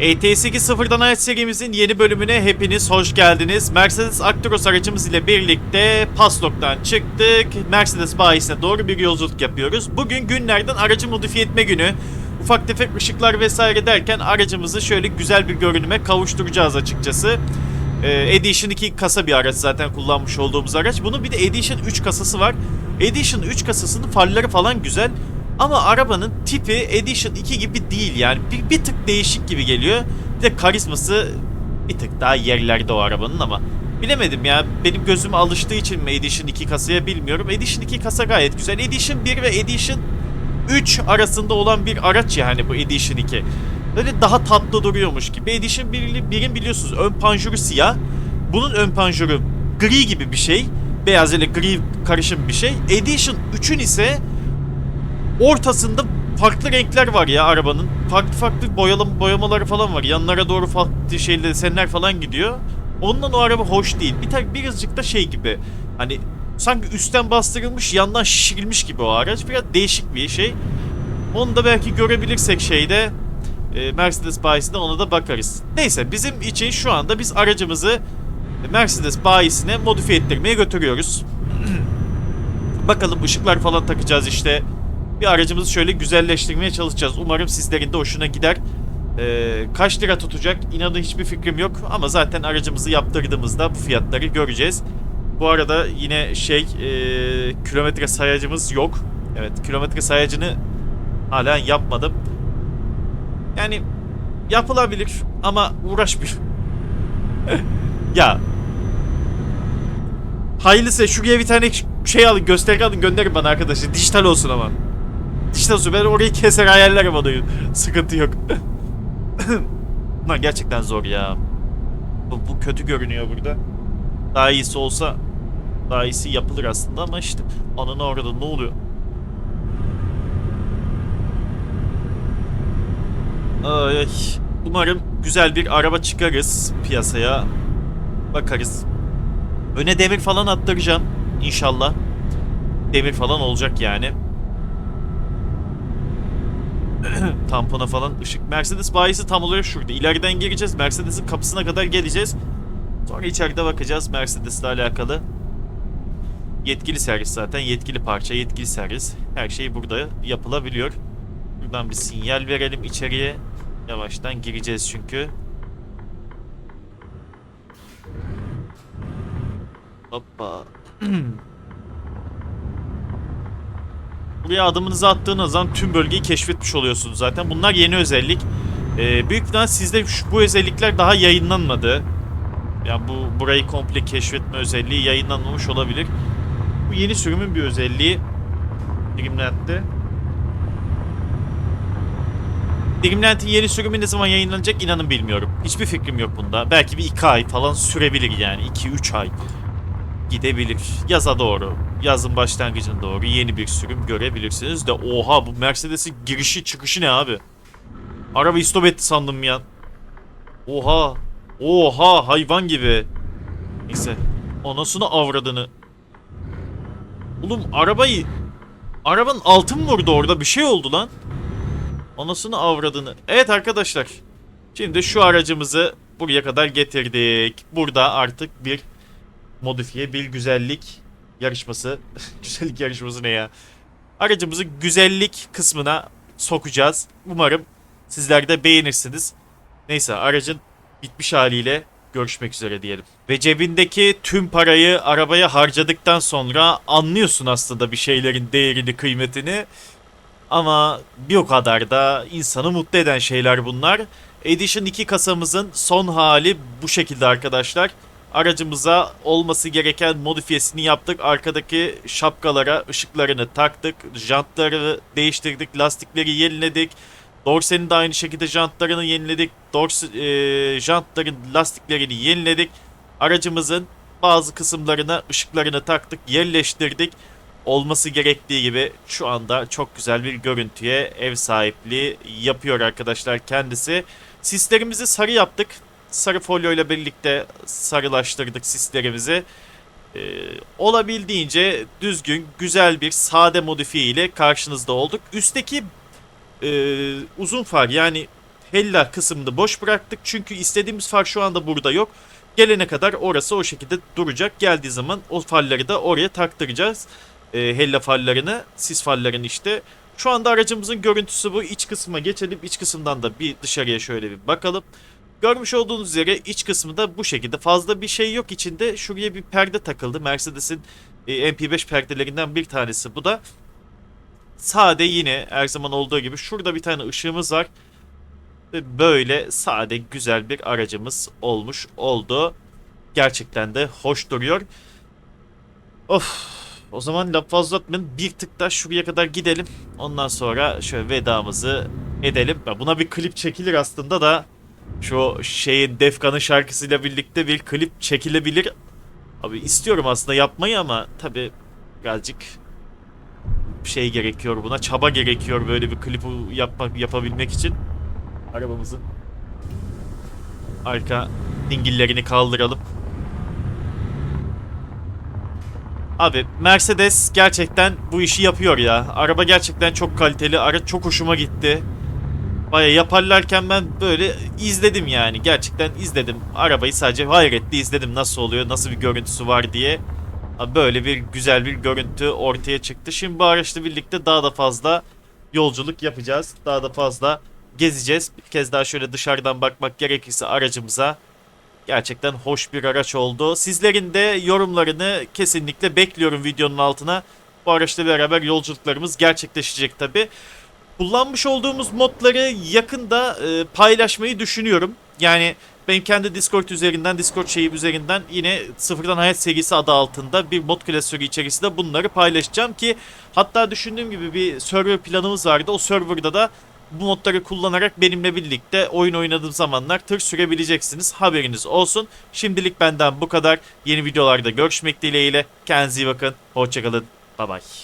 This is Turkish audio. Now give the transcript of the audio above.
ET8 sıfırdan hayat serimizin yeni bölümüne hepiniz hoş geldiniz. Mercedes Actros aracımız ile birlikte Paslok'tan çıktık. Mercedes bayisine doğru bir yolculuk yapıyoruz. Bugün günlerden aracı modifiye etme günü. Ufak tefek ışıklar vesaire derken aracımızı şöyle güzel bir görünüme kavuşturacağız açıkçası. Ee, Edition 2 kasa bir araç zaten kullanmış olduğumuz araç. Bunun bir de Edition 3 kasası var. Edition 3 kasasının farları falan güzel. Ama arabanın tipi Edition 2 gibi değil yani. Bir, bir tık değişik gibi geliyor. Bir de karizması bir tık daha yerlerde o arabanın ama. Bilemedim ya. Benim gözüme alıştığı için mi Edition 2 kasaya bilmiyorum. Edition 2 kasa gayet güzel. Edition 1 ve Edition 3 arasında olan bir araç yani bu Edition 2. Böyle daha tatlı duruyormuş gibi. Edition 1'in biliyorsunuz ön panjuru siyah. Bunun ön panjuru gri gibi bir şey. Beyaz ile gri karışım bir şey. Edition 3'ün ise ortasında farklı renkler var ya arabanın. Farklı farklı boyalı boyamaları falan var. Yanlara doğru farklı şeyler, desenler falan gidiyor. Ondan o araba hoş değil. Bir tek birazcık da şey gibi. Hani sanki üstten bastırılmış, yandan şişirilmiş gibi o araç. Biraz değişik bir şey. Onu da belki görebilirsek şeyde e, Mercedes bayisinde ona da bakarız. Neyse bizim için şu anda biz aracımızı Mercedes bayisine modifiye ettirmeye götürüyoruz. Bakalım ışıklar falan takacağız işte. Bir aracımızı şöyle güzelleştirmeye çalışacağız. Umarım sizlerin de hoşuna gider. Ee, kaç lira tutacak inanın hiçbir fikrim yok. Ama zaten aracımızı yaptırdığımızda bu fiyatları göreceğiz. Bu arada yine şey e, kilometre sayacımız yok. Evet kilometre sayacını hala yapmadım. Yani yapılabilir ama uğraş bir. ya. Hayırlısı şuraya bir tane şey alın gösterge alın gönderin bana arkadaşlar. Dijital olsun ama. Olsun ben orayı keser ayarlarım onu. Sıkıntı yok. Lan gerçekten zor ya. Bu, bu kötü görünüyor burada. Daha iyisi olsa daha iyisi yapılır aslında ama işte ananı orada ne oluyor? Ay. Umarım güzel bir araba çıkarız piyasaya. Bakarız. Öne demir falan attıracağım. İnşallah. Demir falan olacak yani. Tampona falan ışık. Mercedes bayisi tam olarak şurada. İleriden gireceğiz. Mercedes'in kapısına kadar geleceğiz. Sonra içeride bakacağız Mercedes'le alakalı. Yetkili servis zaten. Yetkili parça, yetkili servis. Her şey burada yapılabiliyor. Buradan bir sinyal verelim içeriye. Yavaştan gireceğiz çünkü. Hoppa. Buraya adımınızı attığınız zaman tüm bölgeyi keşfetmiş oluyorsunuz zaten. Bunlar yeni özellik. Ee, büyük ihtimal sizde şu, bu özellikler daha yayınlanmadı. Yani bu burayı komple keşfetme özelliği yayınlanmamış olabilir. Bu yeni sürümün bir özelliği. Dreamland'de. Dreamland'in yeni sürümü ne zaman yayınlanacak inanın bilmiyorum. Hiçbir fikrim yok bunda. Belki bir iki ay falan sürebilir yani. 2-3 ay gidebilir. Yaza doğru, yazın başlangıcına doğru yeni bir sürüm görebilirsiniz de oha bu Mercedes'in girişi çıkışı ne abi? Araba istop etti sandım ya. Oha. Oha hayvan gibi. Neyse. Anasını avradını. Oğlum arabayı... Arabanın altın vurdu orada? Bir şey oldu lan. Anasını avradını. Evet arkadaşlar. Şimdi şu aracımızı buraya kadar getirdik. Burada artık bir modifiye bir güzellik yarışması. güzellik yarışması ne ya? Aracımızı güzellik kısmına sokacağız. Umarım sizler de beğenirsiniz. Neyse aracın bitmiş haliyle görüşmek üzere diyelim. Ve cebindeki tüm parayı arabaya harcadıktan sonra anlıyorsun aslında bir şeylerin değerini, kıymetini. Ama bir o kadar da insanı mutlu eden şeyler bunlar. Edition 2 kasamızın son hali bu şekilde arkadaşlar. Aracımıza olması gereken modifiyesini yaptık. Arkadaki şapkalara ışıklarını taktık. Jantları değiştirdik. Lastikleri yeniledik. Dorsenin de aynı şekilde jantlarını yeniledik. Dorse, e, jantların lastiklerini yeniledik. Aracımızın bazı kısımlarına ışıklarını taktık. Yerleştirdik. Olması gerektiği gibi şu anda çok güzel bir görüntüye ev sahipliği yapıyor arkadaşlar kendisi. Sislerimizi sarı yaptık sarı folyo ile birlikte sarılaştırdık sislerimizi. Ee, olabildiğince düzgün, güzel bir sade modifiye ile karşınızda olduk. Üstteki e, uzun far yani Hella kısmını boş bıraktık. Çünkü istediğimiz far şu anda burada yok. Gelene kadar orası o şekilde duracak. Geldiği zaman o farları da oraya taktıracağız. E, Hella farlarını, sis farlarını işte. Şu anda aracımızın görüntüsü bu. İç kısma geçelim. İç kısımdan da bir dışarıya şöyle bir bakalım. Görmüş olduğunuz üzere iç kısmı da bu şekilde. Fazla bir şey yok içinde. Şuraya bir perde takıldı. Mercedes'in e, MP5 perdelerinden bir tanesi bu da. Sade yine her zaman olduğu gibi şurada bir tane ışığımız var. Ve böyle sade güzel bir aracımız olmuş oldu. Gerçekten de hoş duruyor. Of. O zaman laf fazla atmayın. Bir tık da şuraya kadar gidelim. Ondan sonra şöyle vedamızı edelim. Buna bir klip çekilir aslında da şu şeyin Defkan'ın şarkısıyla birlikte bir klip çekilebilir. Abi istiyorum aslında yapmayı ama tabi birazcık şey gerekiyor buna. Çaba gerekiyor böyle bir klipi yapmak yapabilmek için. Arabamızın arka dingillerini kaldıralım. Abi Mercedes gerçekten bu işi yapıyor ya. Araba gerçekten çok kaliteli. Araç çok hoşuma gitti. Baya yaparlarken ben böyle izledim yani. Gerçekten izledim. Arabayı sadece hayretle izledim nasıl oluyor, nasıl bir görüntüsü var diye. Böyle bir güzel bir görüntü ortaya çıktı. Şimdi bu araçla birlikte daha da fazla yolculuk yapacağız. Daha da fazla gezeceğiz. Bir kez daha şöyle dışarıdan bakmak gerekirse aracımıza gerçekten hoş bir araç oldu. Sizlerin de yorumlarını kesinlikle bekliyorum videonun altına. Bu araçla beraber yolculuklarımız gerçekleşecek tabi. Kullanmış olduğumuz modları yakında e, paylaşmayı düşünüyorum. Yani benim kendi Discord üzerinden, Discord şeyim üzerinden yine Sıfırdan Hayat serisi adı altında bir mod klasörü içerisinde bunları paylaşacağım ki hatta düşündüğüm gibi bir server planımız vardı. O serverda da bu modları kullanarak benimle birlikte oyun oynadığım zamanlar tır sürebileceksiniz. Haberiniz olsun. Şimdilik benden bu kadar. Yeni videolarda görüşmek dileğiyle. Kendinize iyi bakın. Hoşçakalın. Bay bay.